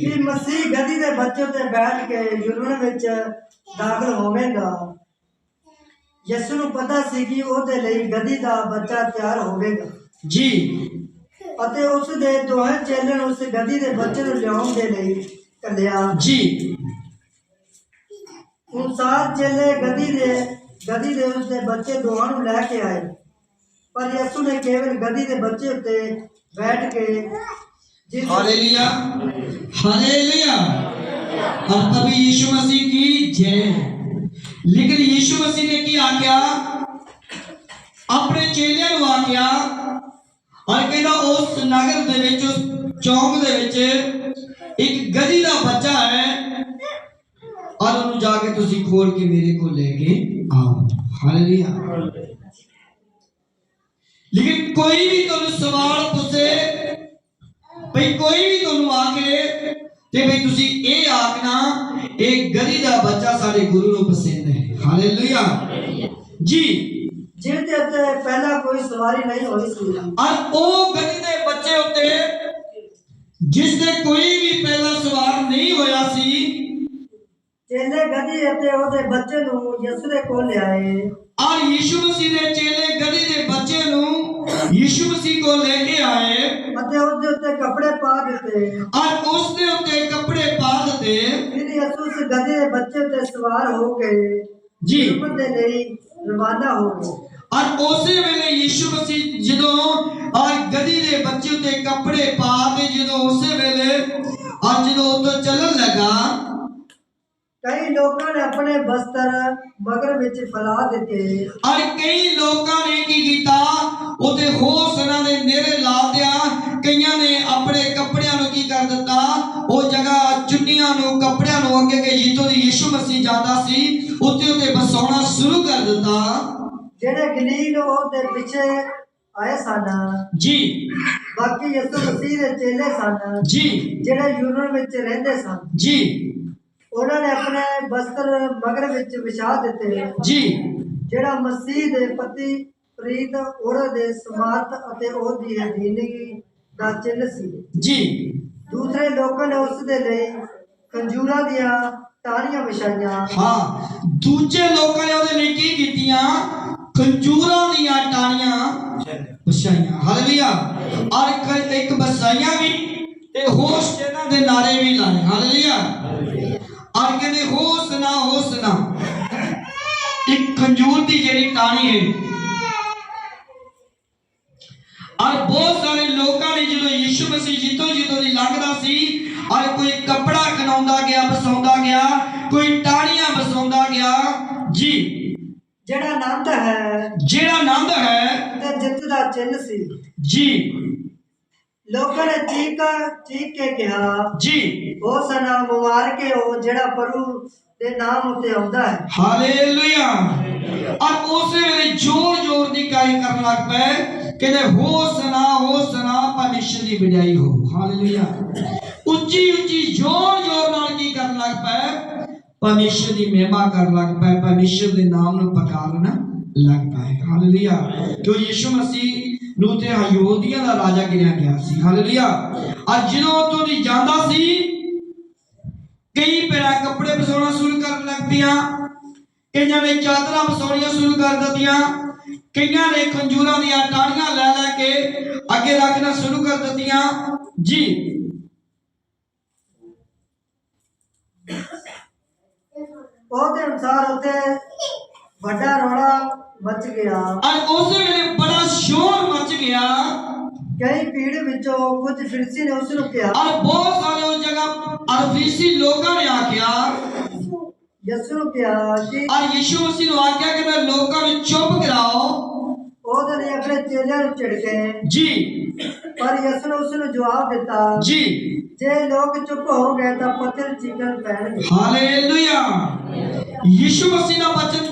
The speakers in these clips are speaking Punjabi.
ਕਿ ਮਸੀਹ ਗਦੀ ਦੇ ਬੱਚੇ ਤੇ ਬੈਠ ਕੇ ਯੂਰਨ ਵਿੱਚ ਦਾਖਲ ਹੋਵੇਗਾ। ਯਿਸੂ ਨੂੰ ਪਤਾ ਸੀ ਕਿ ਉਹਦੇ ਲਈ ਗਦੀ ਦਾ ਬੱਚਾ ਤਿਆਰ ਹੋਵੇਗਾ। ਜੀ। ਅਤੇ ਉਸ ਦੇ ਦੋਹਾਂ ਚੇਲਿਆਂ ਨੂੰ ਉਸ ਗਦੀ ਦੇ ਬੱਚੇ ਨੂੰ ਲਿਆਉਣ ਦੇ ਲਈ ਕੱਲਿਆ ਜੀ। ਹੁਣ ਸਾਤ ਚੇਲੇ ਗਦੀ ਦੇ ਗਦੀ ਦੇ ਉਸ ਦੇ ਬੱਚੇ ਦੋਹਾਂ ਨੂੰ ਲੈ ਕੇ ਆਏ। ਪਰ ਯਿਸੂ ਨੇ ਕੇਵਲ ਗਦੀ ਦੇ ਬੱਚੇ ਉੱਤੇ ਬੈਠ ਕੇ ہالیلیا ہالیلیا اور تبھی ییشو مسیح کی جے۔ لیکن ییشو مسیح نے کیا کیا؟ اپنے چیلیاں نو آکھیا اور کہنا اس نگر دے وچ، اس دے وچ ایک گدی دا بچہ ہے۔ اور انہوں جا کے تسی کھول کے میرے کو لے کے آؤ۔ ہالیلیا لیکن کوئی بھی تو سوال پوچھے ਭਈ ਕੋਈ ਵੀ ਤੁਹਾਨੂੰ ਆ ਕੇ ਤੇ ਭਈ ਤੁਸੀਂ ਇਹ ਆਖਣਾ ਇਹ ਗਰੀ ਦਾ ਬੱਚਾ ਸਾਡੇ ਗੁਰੂ ਨੂੰ ਪਸੰਦ ਹੈ। ਹਾਲੇਲੂਇਆ। ਜੀ। ਜਿਹਦੇ ਉੱਤੇ ਪਹਿਲਾਂ ਕੋਈ ਸਵਾਰੀ ਨਹੀਂ ਹੋਈ ਸੀ। ਔਰ ਉਹ ਗਰੀ ਦੇ ਬੱਚੇ ਉੱਤੇ ਜਿਸ ਦੇ ਕੋਈ ਵੀ ਪਹਿਲਾ ਸਵਾਰ ਨਹੀਂ ਹੋਇਆ ਸੀ ਚੇਲੇ ਗਦੀ ਅਤੇ ਉਹਦੇ ਬੱਚੇ ਨੂੰ ਯਿਸੂ ਦੇ ਕੋਲ ਲਿਆਏ। ਔਰ ਯੀਸ਼ੂ ਮਸੀਹ ਦੇ ਚੇਲੇ ਗਦੀ ਦੇ ਬੱਚੇ ਨੂੰ ਯੀਸ਼ੂ ਮਸੀਹ ਕੋਲ ਲੈ ਕੇ ਆਏ। ਅਤੇ ਉਸ ਦੇ ਉੱਤੇ ਕੱਪੜੇ ਪਾ ਦਿੱਤੇ। ਔਰ ਉਸ ਦੇ ਉੱਤੇ ਕੱਪੜੇ ਪਾ ਦਿੱਤੇ। ਫਿਰ ਯਿਸੂ ਉਸ ਗਦੀ ਦੇ ਬੱਚੇ ਤੇ ਸਵਾਰ ਹੋ ਗਏ ਜੀ। ਯੂਰਪ ਦੇ ਲਈ ਰਵਾਨਾ ਹੋ ਗਏ। ਔਰ ਉਸੇ ਵੇਲੇ ਯੀਸ਼ੂ ਮਸੀਹ ਜਦੋਂ ਔਰ ਗਦੀ ਦੇ ਬੱਚੇ ਉੱਤੇ ਕੱਪੜੇ ਪਾ ਕੇ ਜਦੋਂ ਉਸੇ ਵੇਲੇ ਔਰ ਜਦੋਂ ਉਹ ਤੋਂ ਚੱਲਣ ਲੱਗਾ ਕਈ ਲੋਕਾਂ ਨੇ ਆਪਣੇ ਬਸਤਰ ਮਗਰ ਵਿੱਚ ਫੈਲਾ ਦਿੱਤੇ। ਔਰ ਕਈ ਲੋਕਾਂ ਨੇ ਕੀ ਕੀਤਾ? ਉਹਦੇ ਹੋਸਨਾਂ ਦੇ ਨੇੜੇ ਲਾ ਦਿਆ ਕਈਆਂ ਨੇ ਆਪਣੇ ਕੱਪੜਿਆਂ ਨੂੰ ਕੀ ਕਰ ਦਿੱਤਾ? ਉਹ ਜਗ੍ਹਾ ਚੁੰਨੀਆਂ ਨੂੰ ਕੱਪੜਿਆਂ ਨੂੰ ਅੱਗੇ ਅੱਗੇ ਜਿੱਥੋਂ ਦੀ ਯੀਸ਼ੂ ਮਸੀਹ ਜਾਂਦਾ ਸੀ ਉੱਤੇ ਉੱਤੇ ਬਸਾਉਣਾ ਸ਼ੁਰੂ ਕਰ ਦਿੱਤਾ। ਜਿਹੜੇ ਗਲੀਲ ਉਹਦੇ ਪਿੱਛੇ ਆਏ ਸਨ। ਜੀ। ਬਾਕੀ ਯਿਸੂ ਮਸੀਹ ਦੇ ਚੇਲੇ ਸਨ। ਜੀ। ਜਿਹੜੇ ਯੂਰਪ ਵਿੱਚ ਰਹਿੰਦੇ ਸਨ। ਜੀ। ਉਹਨਾਂ ਨੇ ਆਪਣੇ ਬਸਤਰ ਮਗਰ ਵਿੱਚ ਵਿਛਾ ਦਿੱਤੇ। ਜੀ। ਜਿਹੜਾ ਮਸੀਹ ਦੇ ਪਤੀ ਪ੍ਰੀਤ ਔਰਤ ਦੇ ਸਮਾਰਥ ਅਤੇ ਉਹਦੀ ਅਧੀਨਗੀ ਦਾ ਚਿੰਨ੍ਹ ਸੀ। ਜੀ। ਦੂਸਰੇ ਲੋਕਾਂ ਨੇ ਉਸ ਦੇ ਲਈ ਖੰਜੂਰਾਂ ਦੀਆਂ ਟਾਹਣੀਆਂ ਵਿਛਾਈਆਂ। ਹਾਂ ਦੂਜੇ ਲੋਕਾਂ ਨੇ ਉਹਦੇ ਲਈ ਕੀ ਕੀਤੀਆਂ? ਖੰਜੂਰਾਂ ਦੀਆਂ ਟਾਣੀਆਂ ਬਸਾਈਆਂ ਹਾਲੇਲੂਇਆ ਔਰ ਇੱਕ- ਇੱਕ ਬਸਾਈਆਂ ਵੀ ਤੇ ਹੋਸ਼ ਇਹਨਾਂ ਦੇ ਨਾਰੇ ਵੀ ਲਾਏ। ਹਾਲੇਲੂਇਆ ਔਰ ਕਹਿੰਦੇ ਹੋਸਨਾ ਹੋਸਨਾ। ਇੱਕ ਖੰਜੂਰ ਦੀ ਜਿਹੜੀ ਟਾਣੀ ਹੈ। ਔਰ ਬਹੁਤ ਸਾਰੇ ਲੋਕਾਂ ਨੇ ਜਦੋਂ ਯੀਸ਼ੂ ਮਸੀਹ ਜਿੱਤੋਂ ਜਿੱਤੋਂ ਦੀ ਲੰਘਦਾ ਸੀ ਔਰ ਕੋਈ ਕੱਪੜਾ ਖਣਾਉਂਦਾ ਗਿਆ ਬਸਾਉਂਦਾ ਗਿਆ ਕੋਈ ਟਾਣੀਆਂ ਬਸਾਉਂਦਾ ਗਿਆ ਜੀ। ਜਿਹੜਾ ਆਨੰਦ ਹੈ ਜਿਹੜਾ ਆਨੰਦ ਹੈ ਤੇ ਜਿੱਤ ਦਾ ਚਿੰਨ੍ਹ ਸੀ। ਜੀ। ਲੋਕਾਂ ਨੇ ਚੀਕ ਚੀਕ ਕੇ ਕਿਹਾ ਜੀ। ਉਹ ਸਨਾ ਮੁਬਾਰਕ ਹੈ ਉਹ ਜਿਹੜਾ ਪ੍ਰਭੂ ਦੇ ਨਾਮ ਉੱਤੇ ਆਉਂਦਾ ਹੈ। ਹਾਲੇਲੂਇਆ। ਔਰ ਉਸੇ ਵੇਲੇ ਜ਼ੋਰ ਜ਼ੋਰ ਦੀ ਕਾਈ ਕਰਨ ਲੱਗ ਪਏ ਕਹਿੰਦੇ ਹੋਸਨਾ ਹੋਸਨਾ ਪਰਮੇਸ਼ਰ ਦੀ ਵਡਿਆਈ ਹੋ। ਹਾਲੇਲੂਇਆ। ਉੱਚੀ ਉੱਚੀ ਜ਼ੋਰ ਜ਼ੋਰ ਨਾਲ ਕੀ ਕਰਨ ਲੱਗ ਪਏ? ਪਰਮੇਸ਼ਰ ਦੀ ਮਹਿਮਾ ਕਰਨ ਲੱਗ ਪਏ ਪਰਮੇਸ਼ਰ ਦੇ ਨਾਮ ਨੂੰ ਪੁਕਾਰਨ ਲੱਗ ਪਏ। ਹਾਲੇਲੂਇਆ। ਕਿਉਂ ਯੀਸ਼ੂ ਮਸੀਹ ਨੂੰ ਤੇ ਯਹੂਦੀਆਂ ਦਾ ਰਾਜਾ ਗਿਣਿਆ ਗਿਆ ਸੀ। ਹਾਲੇਲੂਇਆ ਅੱਜ ਜਦੋਂ ਉੱਥੋਂ ਦੀ ਜਾਂਦਾ ਸੀ, ਕਈ ਪਹਿਲਾਂ ਕੱਪੜੇ ਵਿਸਾਉਣਾ ਸ਼ੁਰੂ ਕਰਨ ਲੱਗ ਪਿਆ ਕਈਆਂ ਨੇ ਚਾਦਰਾਂ ਵਿਸਾਉਣੀਆਂ ਸ਼ੁਰੂ ਕਰ ਦਿੱਤੀਆਂ। ਕਈਆਂ ਨੇ ਖੰਜੂਰਾਂ ਦੀਆਂ ਟਾਹਣੀਆਂ ਲੈ ਲੈ ਕੇ ਅੱਗੇ ਰੱਖਣਾ ਸ਼ੁਰੂ ਕਰ ਦਿੱਤੀਆਂ। ਜੀ। ਉਹਦੇ ਅਨੁਸਾਰ ਉੱਤੇ ਵੱਡਾ مچ گیا اور اس ویلے بڑا شور مچ گیا کئی پیڑ وچوں کچھ فرسی نے اس نو کہا اور بہت سارے اس جگہ اور فرسی لوکاں نے آکھیا یسو نو کہا کہ اور یسوع مسیح نے آکھیا کہ میں لوکاں نو چپ کراؤ او دے اپنے چیلیاں نو چھڑکے جی پر یسو نے اس نو جواب دیتا جی جے لوگ چپ ہو گئے تا پتھر چکن پہن گئے ہاللویا یسوع مسیح دا بچن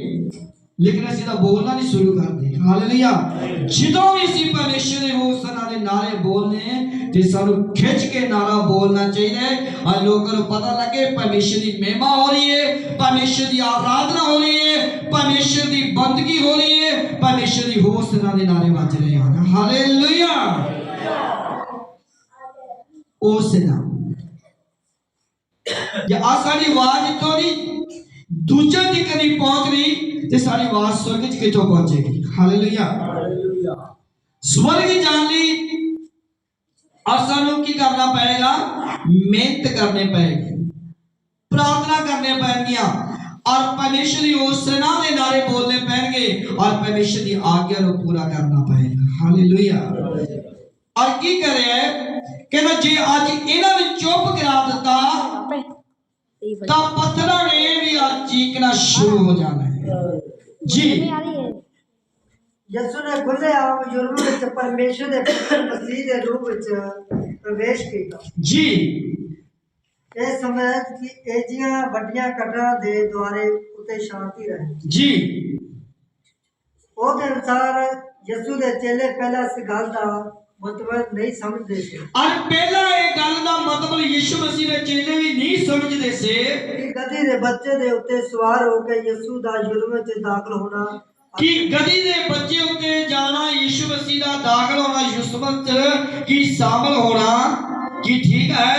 لیکن اسی دا بولنا نہیں شروع کر دیں۔ ہاللویا جدو بھی سی پرمیشن دے ہو سنا دے نعرے بولنے ہیں تے سانو کھچ کے نعرہ بولنا چاہیے۔ ہے اور لوگوں نو پتہ لگے پرمیشن دی مہما ہو رہی ہے پرمیشن دی آرادھنا ہو رہی ہے پرمیشن دی بندگی ہو رہی ہے پرمیشن دی ہو سنا دے نعرے بج رہے ہیں۔ ہاللویا او سنا یہ آسانی واجتوں نہیں ਦੂਜੇ ਦੀ ਕਦੀ ਪਹੁੰਚ ਰਹੀ ਤੇ ਸਾਡੀ ਆਵਾਜ਼ ਸਵਰਗ 'ਚ ਕਿੱਥੋਂ ਪਹੁੰਚੇਗੀ ਹਾਲੇਲੂਇਆ ਸਵਰਗ ਜਾਣ ਲਈ ਔਰ ਸਾਨੂੰ ਕੀ ਕਰਨਾ ਪਏਗਾ ਮਿਹਨਤ ਕਰਨੀ ਪਏਗੀ ਪ੍ਰਾਰਥਨਾ ਕਰਨੇ ਪੈਣਗੀਆਂ ਔਰ ਪਰਮੇਸ਼ਰ ਦੀ ਉਸਨਾ ਦੇ ਨਾਰੇ ਬੋਲਨੇ ਪੈਣਗੇ ਔਰ ਪਰਮੇਸ਼ਰ ਦੀ ਆਗਿਆ ਨੂੰ ਪੂਰਾ ਕਰਨਾ ਪਏਗਾ ਹਾਲੇਲੂਇਆ ਔਰ ਕੀ ਕਰਿਆ ਕਹਿੰਦਾ ਜੇ ਅੱਜ ਇਹਨਾਂ ਨੂੰ ਚੁੱਪ ਕਰਾ ਦਿੱਤਾ ਤਾਂ ਪੱਥਰਾਂ ਨੇ ਵੀ ਅੱਜ ਚੀਕਣਾ ਸ਼ੁਰੂ ਹੋ ਜਾਣਾ ਹੈ। ਜੀ। ਯਿਸੂ ਨੇ ਖੁੱਲੇ ਆਮ ਯੁਰਮ ਵਿੱਚ ਪਰਮੇਸ਼ਰ ਦੇ ਪੁੱਤਰ ਮਸੀਹ ਦੇ ਰੂਪ ਵਿੱਚ ਪ੍ਰਵੇਸ਼ ਕੀਤਾ। ਜੀ। ਇਹ ਸਮੇਂ ਕਿ ਏਜੀਆਂ ਵੱਡੀਆਂ ਕਟਰਾਂ ਦੇ ਦੁਆਰੇ ਉੱਤੇ ਸ਼ਾਂਤੀ ਰਹੇ। ਜੀ। ਉਹਦੇ ਅਨੁਸਾਰ ਯਿਸੂ ਦੇ ਚੇਲੇ ਪਹਿਲਾਂ ਇਸ ਗੱਲ ਦਾ ਮਤਲਬ ਨਹੀਂ ਸਮਝਦੇ ਸੀ। ਔਰ ਪਹਿਲਾਂ ਇਹ ਗੱਲ ਦਾ ਮਤਲਬ ਯਿਸੂ ਮਸੀਹ ਦੇ ਚੇਲੇ ਵੀ ਨਹੀਂ ਸਮਝਦੇ ਸੀ। ਕਿ ਗਧੇ ਦੇ ਬੱਚੇ ਦੇ ਉੱਤੇ ਸਵਾਰ ਹੋ ਕੇ ਯਿਸੂ ਦਾ ਯੁਰਮ ਵਿੱਚ ਦਾਖਲ ਹੋਣਾ। ਕਿ ਗਦੀ ਦੇ ਬੱਚੇ ਉੱਤੇ ਜਾਣਾ ਯਿਸੂ ਮਸੀਹ ਦਾ ਦਾਖਲ ਹੋਣਾ ਯੁਸਮਤ ਕੀ ਸ਼ਾਮਲ ਹੋਣਾ? ਕੀ ਠੀਕ ਹੈ?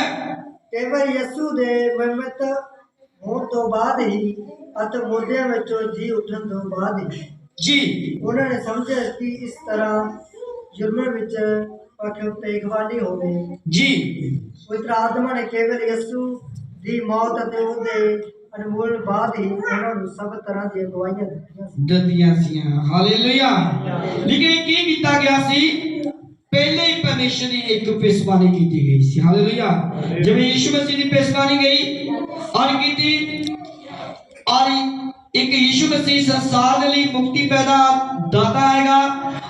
ਕੇਵਲ ਯਿਸੂ ਦੇ ਮਹਿਮਤ ਹੋਣ ਤੋਂ ਬਾਅਦ ਹੀ ਅਤੇ ਮੁਰਦਿਆਂ ਵਿੱਚੋਂ ਜੀ ਉੱਠਣ ਤੋਂ ਬਾਅਦ ਹੀ ਜੀ। ਉਹਨਾਂ ਨੇ ਸਮਝਿਆ ਕਿ ਇਸ ਤਰ੍ਹਾਂ ਜੁਰਮ ਵਿੱਚ ਪੱਖ ਪੇਗਵਾਨੀ ਹੋਵੇ। ਜੀ। ਪਵਿੱਤਰ ਆਤਮਾ ਨੇ ਕੇਵਲ ਯਿਸੂ ਦੀ ਮੌਤ ਅਤੇ ਉਹਦੇ ਅਨਮੋਲ ਬਾਅਦ ਹੀ ਉਹਨਾਂ ਨੂੰ ਸਭ ਤਰ੍ਹਾਂ ਦੀਆਂ ਗਵਾਹੀਆਂ ਦਿੱਤੀਆਂ ਸੀਆਂ। ਹਾਲੇਲੂਇਆ। ਲੇਕਿਨ ਕੀ ਕੀਤਾ ਗਿਆ ਸੀ? ਪਹਿਲੇ ਹੀ ਪਰਮੇਸ਼ਰ ਦੀ ਇੱਕ ਪਿਸਵਾਨੀ ਕੀਤੀ ਗਈ ਸੀ। ਹਾਲੇਲੂਇਆ। ਜਿਵੇਂ ਯਿਸੂ ਮਸੀਹ ਦੀ ਪਿਸਵਾਨੀ ਗਈ ਔਰ ਕੀਤੀ ਔਰ ਇੱਕ ਯਿਸੂ ਮਸੀਹ ਸੰਸਾਰ ਦੇ ਲਈ ਮੁਕਤੀ ਪੈਦਾ ਦਾਤਾ ਆਏਗਾ।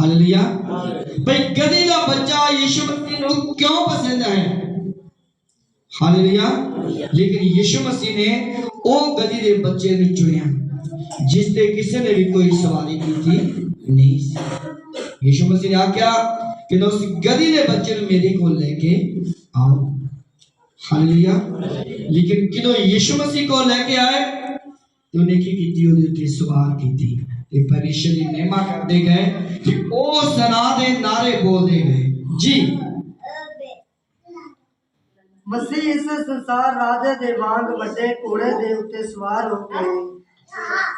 حلیہ ہاں۔ بھئی گدی کا بچہ یشو مسیح کو کیوں پسند ہے؟ حلیہ لیکن یشو مسیح نے او گدی دے بچے نے چنیا۔ جس تے کسی نے بھی کوئی سوالی کی تھی نہیں سی۔ یشو مسیح نے آکیا کہ نو اس گدی دے بچے نے میرے کو لے کے آؤ حلیہ لیکن کنو یشو مسیح کو لے کے آئے تو نے کی کیتی؟ ہو دیتی سوار کیتی ਤੇ ਪਰਮੇਸ਼ਰ ਦੀ ਮਹਿਮਾ ਕਰਦੇ ਗਏ ਕਿ ਉਹ ਸਨਾ ਦੇ ਨਾਰੇ ਬੋਲਦੇ ਗਏ। ਜੀ। ਮਸੀਹ ਇਸ ਸੰਸਾਰ ਰਾਜੇ ਦੇ ਵਾਂਗ ਵੱਡੇ ਘੋੜੇ ਦੇ ਉੱਤੇ ਸਵਾਰ ਹੋ ਕੇ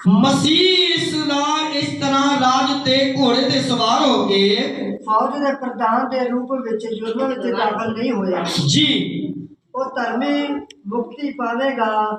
ਮਸੀਹ ਇਸ ਦਾ ਇਸ ਤਰ੍ਹਾਂ ਰਾਜ ਤੇ ਘੋੜੇ ਤੇ ਸਵਾਰ ਹੋ ਕੇ ਫੌਜ ਦੇ ਪ੍ਰਧਾਨ ਦੇ ਰੂਪ ਵਿੱਚ ਯੁਰਮ ਵਿੱਚ ਦਾਖਲ ਨਹੀਂ ਹੋਇਆ। ਜੀ। ਉਹ ਧਰਮੀ ਮੁਕਤੀ ਪਾਵੇਗਾ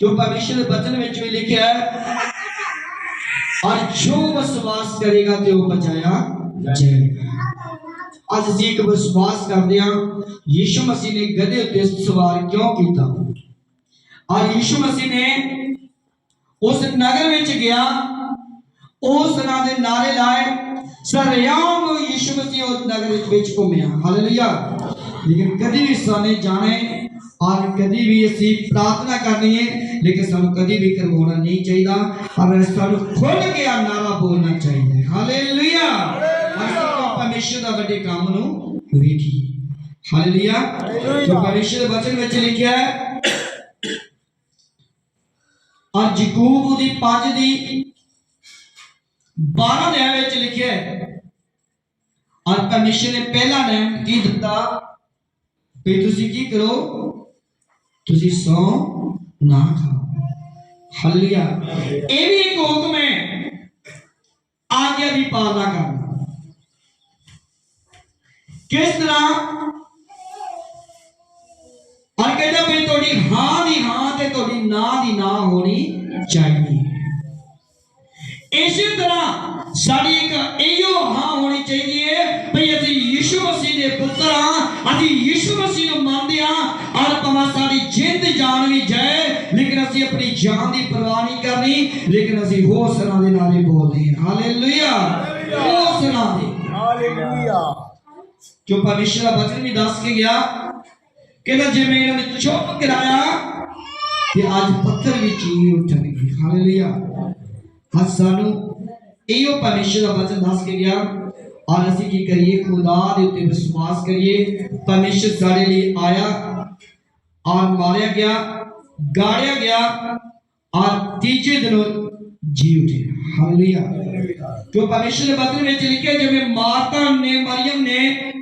جو پرمیشن بطن میں بھی لکھیا ہے اور جو وسواس کرے گا تے وہ بچایا جائے گا۔ اج اسی ایک وسواس کر دیا یشو مسیح نے گدے تے سوار کیوں کیتا؟ اور یشو مسیح نے اس نگر میں چھ گیا، اس نا دے نعرے لائے کو یشو مسیح اس نگر میں چھ کو گھومیا۔ ہalleluya لیکن کبھی بھی سانے جانے اور کدی بھی اسی پراتنا کرنی ہے ਲੇਕਿਨ ਸਾਨੂੰ ਕਦੀ ਵੀ ਕਰਵਾਉਣਾ ਨਹੀਂ ਚਾਹੀਦਾ। ਔਰ ਸਾਨੂੰ ਖੁੱਲ ਕੇ ਆ ਨਾਰਾ ਬੋਲਣਾ ਚਾਹੀਦਾ ਹੈ। ਹਾਲੇਲੂਇਆ ਅਸੀਂ ਪਰਮੇਸ਼ਰ ਦਾ ਵੱਡੇ ਕੰਮ ਨੂੰ ਵੇਖੀਏ ਹਾਲੇਲੂਇਆ ਜੋ ਪਰਮੇਸ਼ਰ ਦੇ ਵਚਨ ਵਿੱਚ ਲਿਖਿਆ ਹੈ ਔਰ ਯਕੂਬ ਦੀ 5 ਦੀ 12 ਦੇ ਵਿੱਚ ਲਿਖਿਆ ਹੈ ਔਰ ਪਰਮੇਸ਼ਰ ਨੇ ਪਹਿਲਾ ਨਿਯਮ ਕੀ ਦਿੱਤਾ? ਵੀ ਤੁਸੀਂ ਕੀ ਕਰੋ? ਤੁਸੀਂ ਸੌ ਨਾ ਖਾਓ। ਹਾਲੇਲੂਇਆ ਇਹ ਵੀ ਇੱਕ ਹੁਕਮ ਹੈ। ਆਗਿਆ ਦੀ ਪਾਲਣਾ ਕਰਨਾ। ਕਿਸ ਤਰ੍ਹਾਂ? ਔਰ ਕਹਿੰਦਾ ਵੀ ਤੁਹਾਡੀ ਹਾਂ ਦੀ ਹਾਂ ਤੇ ਤੁਹਾਡੀ ਨਾ ਦੀ ਨਾ ਹੋਣੀ ਚਾਹੀਦੀ ਹੈ। ਇਸੇ ਤਰ੍ਹਾਂ ਸਾਡੀ ਇੱਕ ਇਹੋ ਹਾਂ ਹੋਣੀ ਚਾਹੀਦੀ ਹੈ ਵੀ ਅਸੀਂ ਯਿਸੂ ਮਸੀਹ ਦੇ ਪੁੱਤਰ ਹਾਂ, ਅਸੀਂ ਯਿਸੂ ਮਸੀਹ ਨੂੰ ਮੰਨਦੇ ਹਾਂ ਔਰ ਭਾਵੇਂ ਸਾਡੀ ਜਿੰਦ ਜਾਨ ਵੀ ਜੈ لیکن اسی اپنی جان دی پرواہ نہیں کرنی لیکن اسی ہو سنا دے نالے دی ہیں ہو سنا دے ہاللویا جو پرمیشر دا بچن بھی دس کے گیا کہ جے میں انہاں نے چپ کرایا تے اج پتھر وی چینی اٹھن گی ہاللویا ہسانو ایو پرمیشر دا بچن دس کے گیا اور اسی کی کریے خدا دے تے وسواس کریے پرمیشر سارے لیے آیا اور ماریا گیا ਗਿਆ ਗਾੜਿਆ ਗਿਆ, ਔਰ ਤੀਜੇ ਦਿਨ ਉਹ ਜੀ ਉੱਠਿਆ ਹਾਲੇਲੂਇਆ ਦੇ ਵਚਨ ਵਿੱਚ ਲਿਖਿਆ, ਜਿਵੇਂ ਮਾਰਤਾ ਨੇ ਮਰੀਮ ਨੇ,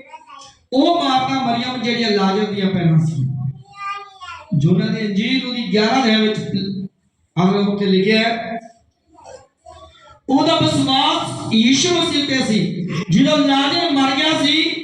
ਉਹ ਮਾਰਤਾ ਮਰੀਮ ਜਿਹੜੀਆਂ ਲਾਜ਼ਰ ਦੀਆਂ ਭੈਣਾਂ ਸੀ। ਜੋ ਦੇ ਅੰਜੀਲ ਉਹਦੀ 11 ਦੇ ਵਿੱਚ ਅਗਰ ਉੱਤੇ ਲਿਖਿਆ ਹੈ, ਉਹਦਾ ਵਿਸ਼ਵਾਸ ਯੀਸ਼ੂ ਮਸੀਹ ਤੇ ਸੀ ਜਦੋਂ ਲਾਜ਼ਰ ਮਰ ਗਿਆ ਸੀ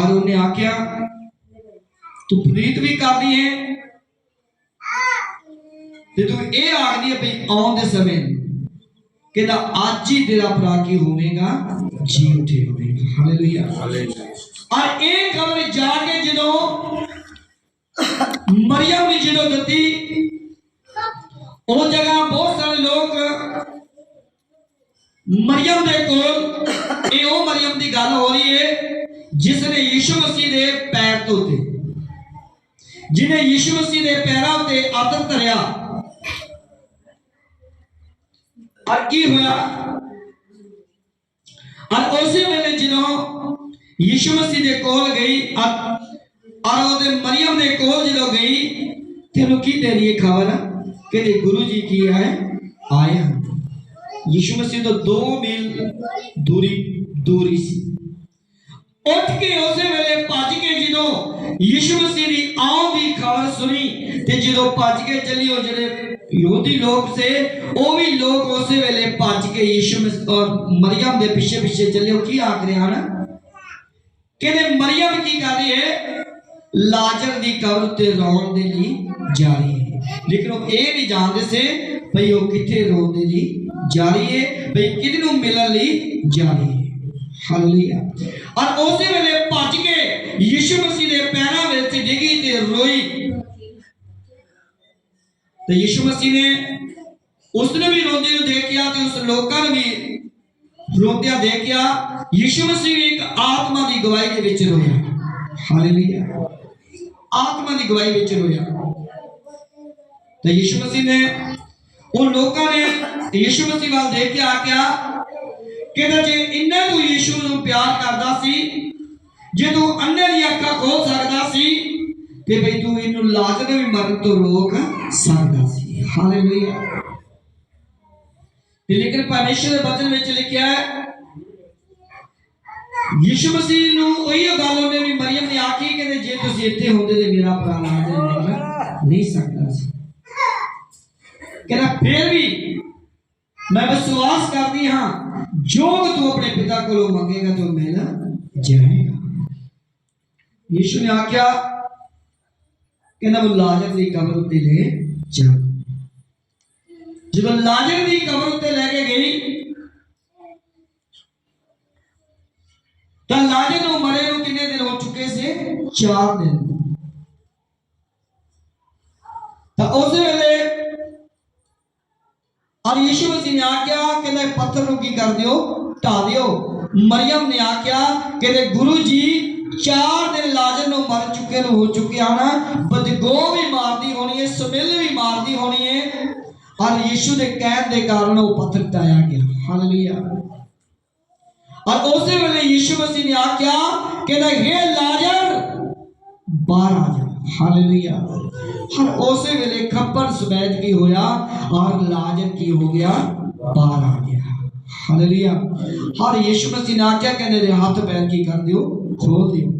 ਔਰ ਉਹਨੇ ਆਖਿਆ ਤੂੰ ਪ੍ਰੀਤ ਵੀ ਕਰਦੀ ਹੈ ਤੇ ਤੂੰ ਇਹ ਆਖਦੀ ਹੈ ਵੀ ਆਉਣ ਦੇ ਸਮੇਂ ਕਹਿੰਦਾ ਅੱਜ ਹੀ ਤੇਰਾ ਭਰਾ ਕੀ ਹੋਵੇਗਾ? ਜੀ ਉਠੇ ਹੋਵੇਗਾ। ਹਾਲੇਲੂਇਆ ਔਰ ਇਹ ਖਬਰ ਜਾ ਕੇ ਜਦੋਂ ਮਰੀਮ ਨੇ ਜਦੋਂ ਦਿੱਤੀ ਉਹ ਜਗ੍ਹਾ ਬਹੁਤ ਸਾਰੇ ਲੋਕ ਮਰੀਮ ਦੇ ਕੋਲ ਇਹ ਉਹ ਮਰੀਮ ਦੀ ਗੱਲ ਹੋ ਰਹੀ ਹੈ ਜਿਸ ਨੇ ਯੀਸ਼ੂ ਮਸੀਹ ਦੇ ਪੈਰ ਧੋਤੇ ਜਿਨੇ ਯੀਸ਼ੂ ਮਸੀਹ ਦੇ ਪੈਰਾਂ ਉੱਤੇ ਆਦਰ ਧਰਿਆ, ਔਰ ਕੀ ਹੋਇਆ? ਔਰ ਉਸੇ ਵੇਲੇ ਜਦੋਂ ਯੀਸ਼ੂ ਮਸੀਹ ਦੇ ਕੋਲ ਗਈ, ਔਰ ਉਹਦੇ ਮਰੀਮ ਦੇ ਕੋਲ ਜਦੋਂ ਗਈ, ਤੈਨੂੰ ਕੀ ਦੇ ਰਹੀ ਹੈ ਖਬਰ? ਕਹਿੰਦੇ ਗੁਰੂ ਜੀ ਕੀ ਹੈ? ਆਏ ਹਨ। ਯੀਸ਼ੂ ਮਸੀਹ ਤੋਂ 2 ਮੀਲ ਦੂਰੀ ਦੂਰੀ ਸੀ। ਉੱਠ ਕੇ ਉਸੇ ਵੇਲੇ ਭੱਜ ਕੇ ਜਦੋਂ ਯੀਸ਼ੂ ਮਸੀਹ ਦੀ ਆਉਣ ਦੀ ਖਬਰ ਸੁਣੀ ਤੇ ਜਦੋਂ ਭੱਜ ਕੇ ਚੱਲੀ, ਉਹ ਜਿਹੜੇ ਯਹੂਦੀ ਲੋਕ ਸੇ, ਉਹ ਵੀ ਲੋਕ ਉਸੇ ਵੇਲੇ ਭੱਜ ਕੇ ਯੀਸ਼ੂ ਮਸੀਹ ਔਰ ਮਰੀਮ ਦੇ ਪਿੱਛੇ ਪਿੱਛੇ ਚੱਲੇ। ਉਹ ਕੀ ਆਖ ਰਹੇ ਹਨ? ਕਹਿੰਦੇ, ਮਰੀਮ ਕੀ ਕਰ ਰਹੀ ਹੈ? ਲਾਜ਼ਰ ਦੀ ਕਬਰ ਤੇ ਰੋਣ ਦੇ ਲਈ ਜਾ ਰਹੀ ਹੈ। ਲੇਕਿਨ ਉਹ ਇਹ ਨਹੀਂ ਜਾਣਦੇ ਸੀ ਭਈ ਉਹ ਕਿੱਥੇ ਰੋਣ ਦੇ ਲਈ ਜਾ ਰਹੀ ਹੈ, ਭਈ ਕਿਹਦੇ ਮਿਲਣ ਲਈ ਜਾ ਰਹੀ ਹੈ। ਹਾਲੇਲੂਇਆ ਔਰ ਉਸੇ ਵੇਲੇ ਭੱਜ ਕੇ ਯਿਸੂ ਮਸੀਹ ਦੇ ਪੈਰਾਂ ਵਿੱਚ ਡਿੱਗੀ ਤੇ ਰੋਈ ਤੇ ਯਿਸੂ ਮਸੀਹ ਨੇ ਉਸ ਨੂੰ ਵੀ ਰੋਂਦੇ ਨੂੰ ਦੇਖਿਆ ਤੇ ਉਸ ਲੋਕਾਂ ਨੂੰ ਵੀ ਰੋਂਦਿਆਂ ਦੇਖਿਆ ਯਿਸੂ ਮਸੀਹ ਵੀ ਇੱਕ ਆਤਮਾ ਦੀ ਗਵਾਹੀ ਦੇ ਵਿੱਚ ਰੋਇਆ ਹਾਲੇਲੂਇਆ ਆਤਮਾ ਦੀ ਗਵਾਹੀ ਵਿੱਚ ਰੋਇਆ ਤੇ ਯਿਸੂ ਮਸੀਹ ਨੇ ਉਹ ਲੋਕਾਂ ਨੇ ਯਿਸੂ ਮਸੀਹ ਵੱਲ ਦੇਖ ਕੇ ਆਖਿਆ ਕਹਿੰਦਾ ਜੇ ਇੰਨਾ ਤੂੰ ਯਿਸੂ ਨੂੰ ਪਿਆਰ ਕਰਦਾ ਸੀ, ਜੇ ਤੂੰ ਅੰਨੇ ਦੀ ਅੱਖਾਂ ਖੋਲ ਸਕਦਾ ਸੀ, ਤੇ ਬਈ ਤੂੰ ਇਹਨੂੰ ਲਾਜ਼ਰ ਵੀ ਮਰਨ ਤੋਂ ਰੋਕ ਸਕਦਾ ਸੀ। ਹਾਲੇਲੂਇਆ ਤੇ ਲੇਕਿਨ ਪਰਮੇਸ਼ਰ ਦੇ ਬਚਨ ਵਿੱਚ ਲਿਖਿਆ ਹੈ, ਯਿਸੂ ਮਸੀਹ ਨੂੰ ਉਹੀ ਗੱਲ ਉਹਨੇ ਵੀ ਮਰੀਮ ਨੇ ਆਖੀ ਕਿ ਜੇ ਤੁਸੀਂ ਇੱਥੇ ਹੁੰਦੇ ਤੇ ਮੇਰਾ ਭਰਾ ਲਾਜ਼ਰ ਨਹੀਂ ਸਕਦਾ ਸੀ। ਕਹਿੰਦਾ ਫਿਰ ਵੀ ਮੈਂ ਵਿਸ਼ਵਾਸ ਕਰਦੀ ਹਾਂ جو تو اپنے پتا کو لوگ مانگے گا تو میلا جائے گا۔ یشو نے آخیا کہ نہ وہ لاجک کی قبر اتنے لے جاؤ جب لاجر دی قبر اتنے لے کے گئی، تو لاجر نو مرے نو کنے دن ہو چکے سے چار دن۔ تو اس ویلے ਔਰ ਯੀਸ਼ੂ ਮਸੀਹ ਨੇ ਆਖਿਆ ਕਹਿੰਦੇ ਪੱਥਰ ਨੂੰ ਕੀ ਕਰ ਦਿਓ? ਢਾ ਦਿਓ। ਮਰੀਮ ਨੇ ਆਖਿਆ ਕਹਿੰਦੇ ਗੁਰੂ ਜੀ 4 ਦਿਨ ਲਾਜ਼ਰ ਨੂੰ ਮਰ ਚੁੱਕੇ ਨੂੰ ਹੋ ਚੁੱਕਿਆ ਹਨ। ਬਦਗੋ ਵੀ ਮਾਰਦੀ ਹੋਣੀ ਹੈ ਸਮੈਲ ਵੀ ਮਾਰਦੀ ਹੋਣੀ ਹੈ ਔਰ ਯੀਸ਼ੂ ਦੇ ਕਹਿਣ ਦੇ ਕਾਰਨ ਉਹ ਪੱਥਰ ਢਾਇਆ ਗਿਆ। ਹਾਲੇਲੂਇਆ। ਔਰ ਉਸੇ ਵੇਲੇ ਯੀਸ਼ੂ ਮਸੀਹ ਨੇ ਆਖਿਆ ਕਹਿੰਦਾ ਹੈ ਲਾਜ਼ਰ ਬਾਹਰ ਆ ਜਾ ਹਾਲੇਲੂਇਆ ਹਰ ਉਸੇ ਵੇਲੇ ਖੱਬਰ ਸਬੈਦ ਕੀ ਹੋਇਆ? ਔਰ ਲਾਜ਼ਰ ਕੀ ਹੋ ਗਿਆ? ਬਾਹਰ ਆ ਗਿਆ। ਹਾਲੇਲੂਇਆ ਹਰ ਯੀਸ਼ੂ ਮਸੀਹ ਨੇ ਆਖਿਆ, ਕਹਿੰਦੇ ਹੱਥ ਪੈਰ ਕੀ ਕਰ ਦਿਓ? ਖੋਲ ਦਿਓ।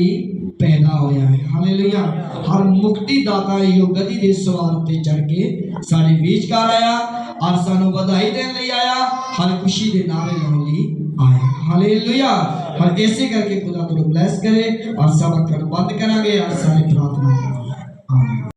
ਪੈਦਾ ਹੋਇਆ ਹੈ। ਹਾਲੇਲੂਇਆ। ਹਰ ਮੁਕਤੀ ਦਾਤਾ ਇਹ ਗਦੀ ਦੇ ਸਵਾਰ ਤੇ ਚੜ ਕੇ ਸਾਡੇ ਵਿਚਕਾਰ ਆਇਆ ਔਰ ਸਾਨੂੰ ਵਧਾਈ ਦੇਣ ਲਈ ਆਇਆ, ਹਰ ਖੁਸ਼ੀ ਦੇ ਨਾਰੇ ਲਾਉਣ ਲਈ ਆਇਆ। ਹਾਲੇਲੂਇਆ। ਹਰ ਐਸੇ ਕਰਕੇ ਖੁਦਾ ਤੁਹਾਨੂੰ ਬਲੈਸ ਕਰੇ। ਔਰ ਸਬਕ ਨੂੰ ਬੰਦ ਕਰਾਂਗੇ। ਔਰ ਸਾਰੀ ਪ੍ਰਾਰਥਨਾ ਕਰਾਂਗੇ। ਆਮੀਨ।